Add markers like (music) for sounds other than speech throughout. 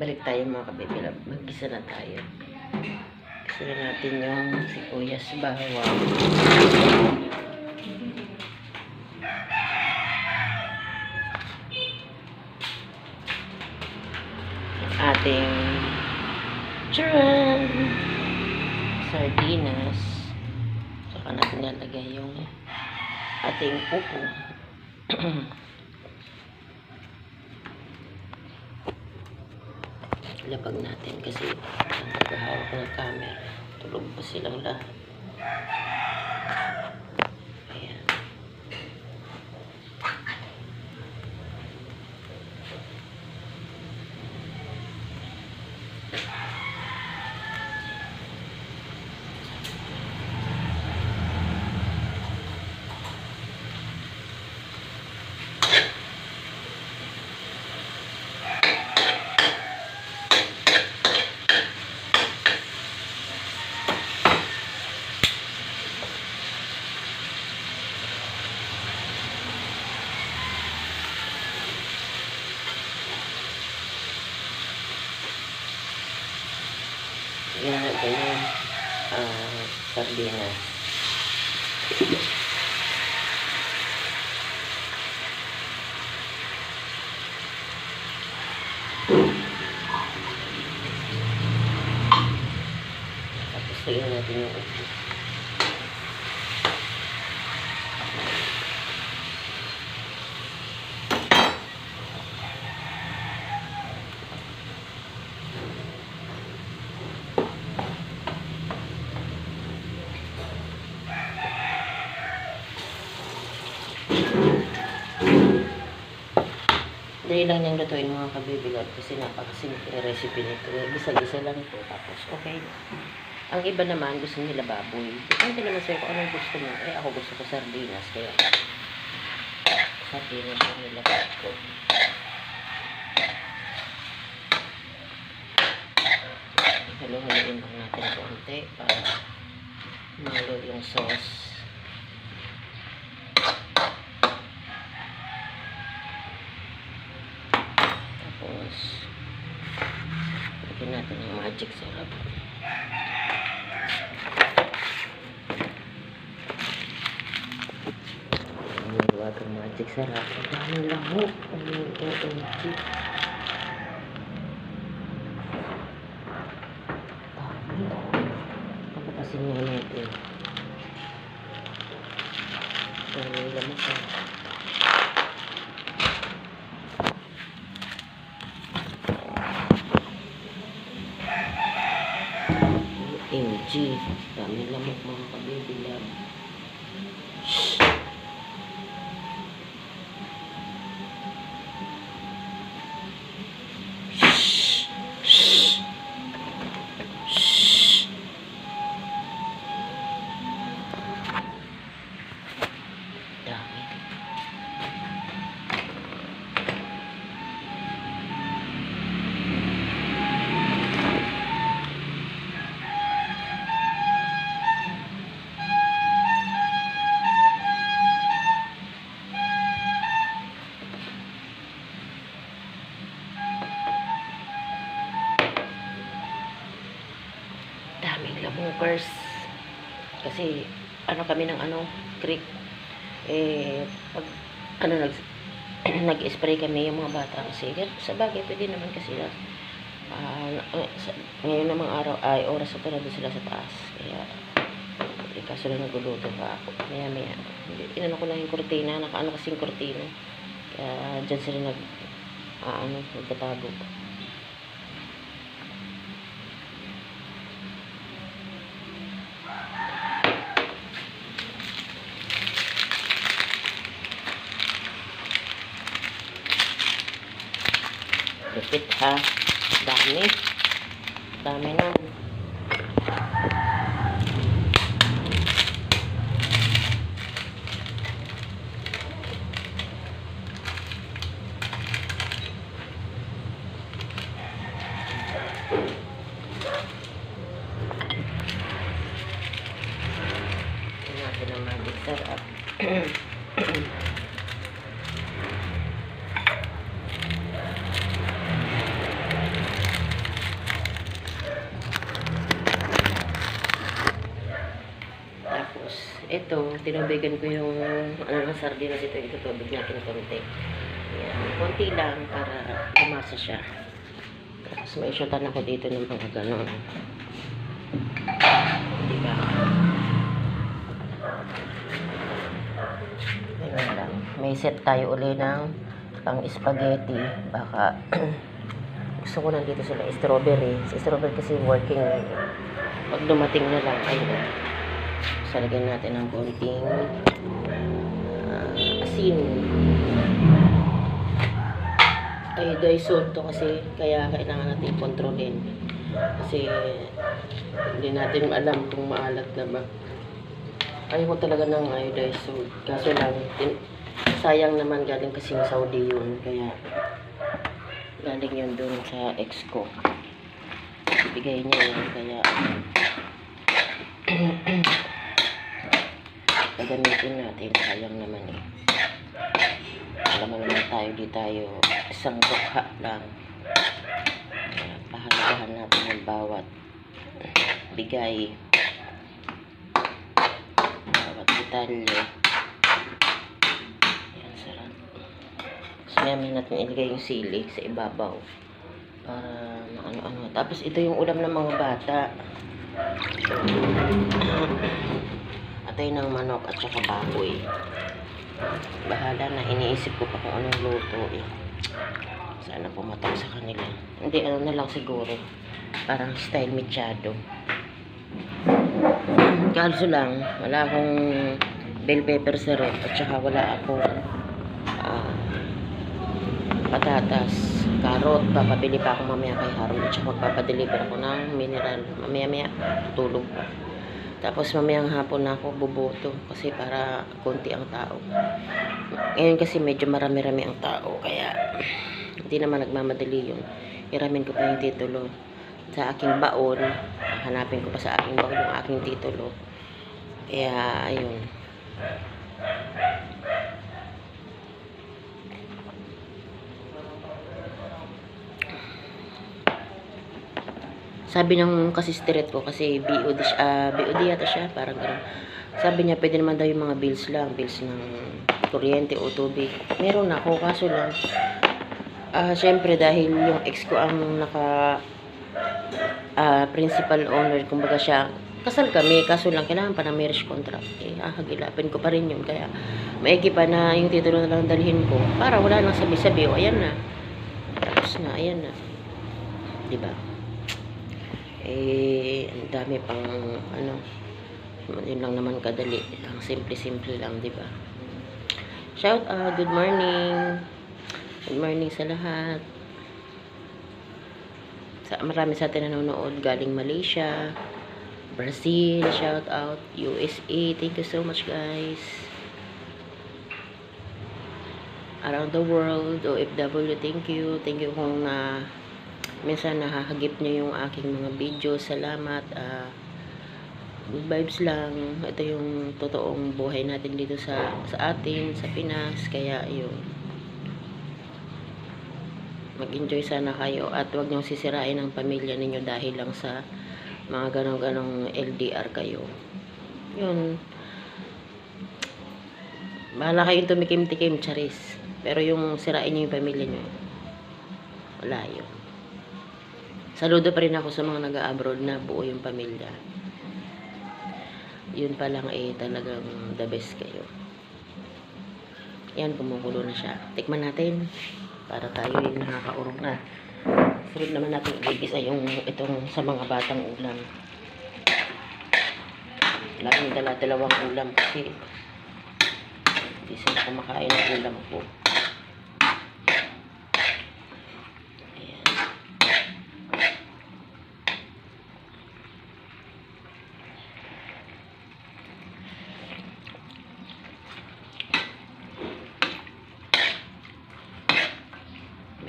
Balik tayo mga kabibilab. Mag-isa na tayo. Na natin yung sibuyas bawang. Ating charan! Sardinas. Saka natin nalagay yung ating upo. (clears throat) Lapag natin kasi ang naghahawak ng camera. Tulog pa silang lahat. Ayan. Yan na yung ah, sardinas. Tapos lagyan natin yung Dali lang niyang lutuin mga kabibilad kasi napakasimple na recipe nito. Gisa-gisa lang ito. Tapos okay. Ang iba naman gusto nila baboy. Depende naman sa'yo kung anong gusto mo. Eh ako gusto ko sardinas. Kaya sardinas ang nilagay ko. Halo-haloin lang natin konti para malo yung sauce. Magic syrup. Ang wagang magic syrup. Ang daming lahok. Ang OMG. Dami. Pagkapasin nyo natin. Ang lamok ah. OMG. Dami lamok mga kababy love. Daming lamokers. Kasi, ano kami ng ano, creek. Eh, pag, ano, nag, (clears throat) nag-spray kami yung mga bata kasi. Sa bagay, pwede naman kasi na, uh, sa, ngayon namang araw ay oras na doon sila sa taas. Kaya, eh, kaso lang naguluto pa ako. Maya, maya. Inano ko lang yung kurtina. Nakaano kasi yung kurtina. Kaya, dyan sila nag, ah, ano, nagtatago. Ha. Dami. Dami na. Ito natin ang magic sarap. Ito, tinubigan ko yung ano ng sardinas ito, itutubig natin konti. Ayan, konti lang para lumasa siya. Tapos may shotan ako dito ng mga ganon. Diba? Ayun lang. May set tayo uli ng pang spaghetti. Baka (clears throat) gusto ko nandito sila strawberry. Si strawberry kasi working. Pag dumating na lang, ayun. Salagyan natin ng konting ah, asin. Ay, dahil salt to kasi kaya kailangan natin kontrolin. Kasi hindi natin alam kung maalat na ba. Ayaw ko talaga ng iodized salt. Kaso lang, sayang naman galing kasi sa Saudi yun. Kaya galing yun dun sa ex ko. Bigay niya yun. Kaya (clears throat) gagamitin natin. Sayang naman eh. Alam mo naman tayo, di tayo isang dukha lang. Pahalagahan natin ang bawat bigay. Bawat detalye. Yan, sarap. Tapos mayamin natin ilagay yung sili sa ibabaw. Para maano-ano. Tapos ito yung ulam ng mga bata. Atay ng manok at saka baboy. Bahala na. Iniisip ko pa kung anong luto eh. Sana pumatak sa kanila. Hindi, ano na lang siguro. Parang style mechado. Kaso lang, wala akong bell pepper sa rep at saka wala akong ah, patatas, carrot. Papabili pa ako mamaya kay Harold at saka magpapadeliver ako ng mineral. Mamaya maya, tutulog pa. Tapos mamayang hapon na ako buboto kasi para konti ang tao. Ngayon kasi medyo marami-rami ang tao kaya hindi naman nagmamadali yun. Iramin ko pa yung titulo sa aking baon. Hanapin ko pa sa aking baon yung aking titulo. Kaya ayun. Sabi ng kasistiret ko kasi BOD, siya- ah, BOD yata siya, parang gano'n. Sabi niya, pwede naman daw yung mga bills lang, bills ng kuryente o tubig. Meron ako, kaso lang, ah syempre dahil yung ex ko ang naka ah, principal owner, kumbaga siya, kasal kami, kaso lang kailangan pa ng marriage contract. Eh, ahagilapin ko pa rin yun, kaya maigi pa na yung titulo na lang dalhin ko, para wala nang sabi-sabi, o ayan na. Tapos na, ayan na. Diba? Ang dami pang ano yun lang naman kadali. Ang simple-simple lang di ba? Shout out good morning. Good morning sa lahat. Sa marami sa atin nanonood. Galing Malaysia Brazil shout out USA thank you so much guys. Around the world OFW thank you. Thank you kung na minsan nahahagip niyo yung aking mga video. Salamat. good vibes lang. Ito yung totoong buhay natin dito sa sa atin, sa Pinas. Kaya yun. Mag-enjoy sana kayo at huwag niyong sisirain ang pamilya ninyo dahil lang sa mga ganong-ganong LDR kayo. Yun. Bahala kayong tumikim-tikim, charis. Pero yung sirain niyo yung pamilya niyo, wala yun. Saludo pa rin ako sa mga nag-abroad na buo yung pamilya. Yun pa lang eh talagang the best kayo. Yan, kumukulo na siya. Tikman natin para tayo yung nakakaurong na. Sunod naman natin igigisa yung itong sa mga batang ulam. Laging dala-dalawang ulam kasi hindi sila kumakain ng ulam ko. Ayan.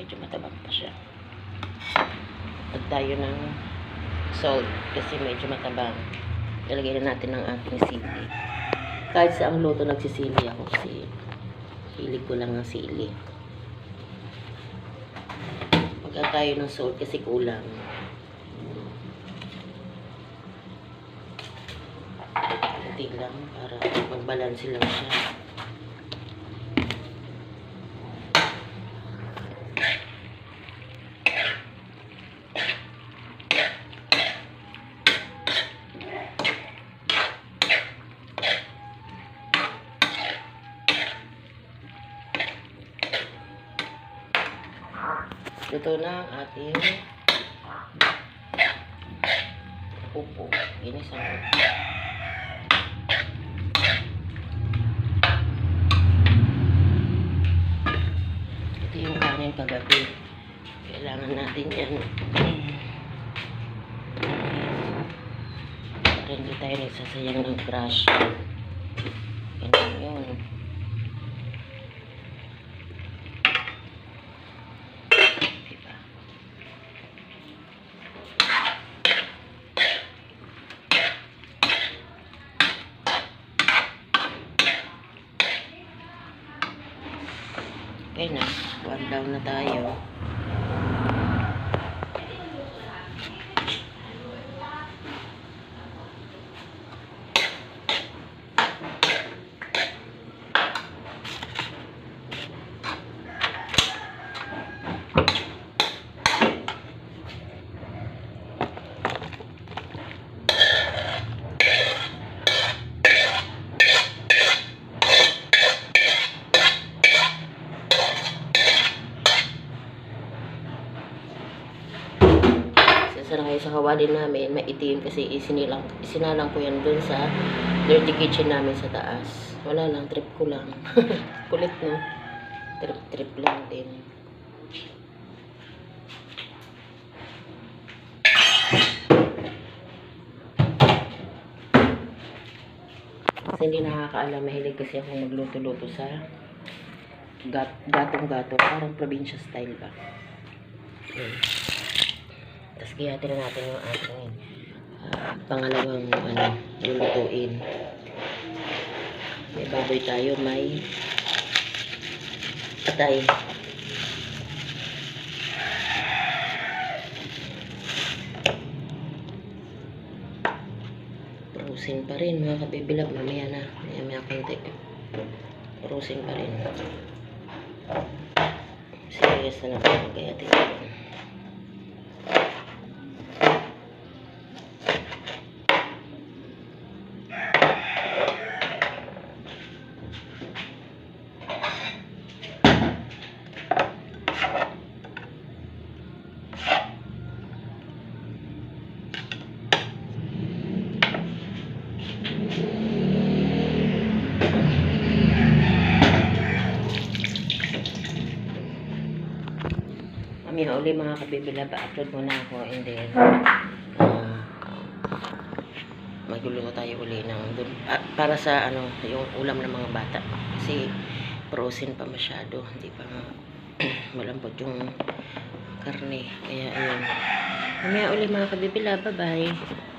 medyo matabang pa siya. At tayo ng salt kasi medyo matabang. Ilagay na natin ang ating sili. Kahit sa ang luto nagsisili ako kasi hilig ko lang ng sili. Pagka tayo ng salt kasi kulang. Kunti lang para Mag-balance lang siya. Luto na ang ating upo. Ginisang upo. Ito yung kanin kagabi. Kailangan natin yan. Para hindi tayo nagsasayang ng crush. Ganun yun. Diba? Okay na. One down na tayo. Sasara kawali namin, maitim kasi isinilang, isinalang ko yan dun sa dirty kitchen namin sa taas. Wala lang, trip ko lang. (laughs) Kulit no? Trip-trip lang din. Kasi hindi nakakaalam, mahilig kasi ako magluto-luto sa gat gatong-gato. Parang probinsya style ba. Yun. Kaya na natin yung ating ah, pangalawang ano, lulutuin. May baboy tayo, may patay. Prusin pa rin mga kabibilab. Mamaya na. Maya maya konti. Prusin pa rin. Serious na naman. Kaya tingnan. Kami uli mga kabibila, pa-upload muna ako and then uh, magluluto tayo uli ng ah, para sa ano, yung ulam ng mga bata. Kasi frozen pa masyado, hindi pa (clears throat) malambot yung karne. Kaya ayun. Mamaya uli mga kabibila, bye-bye.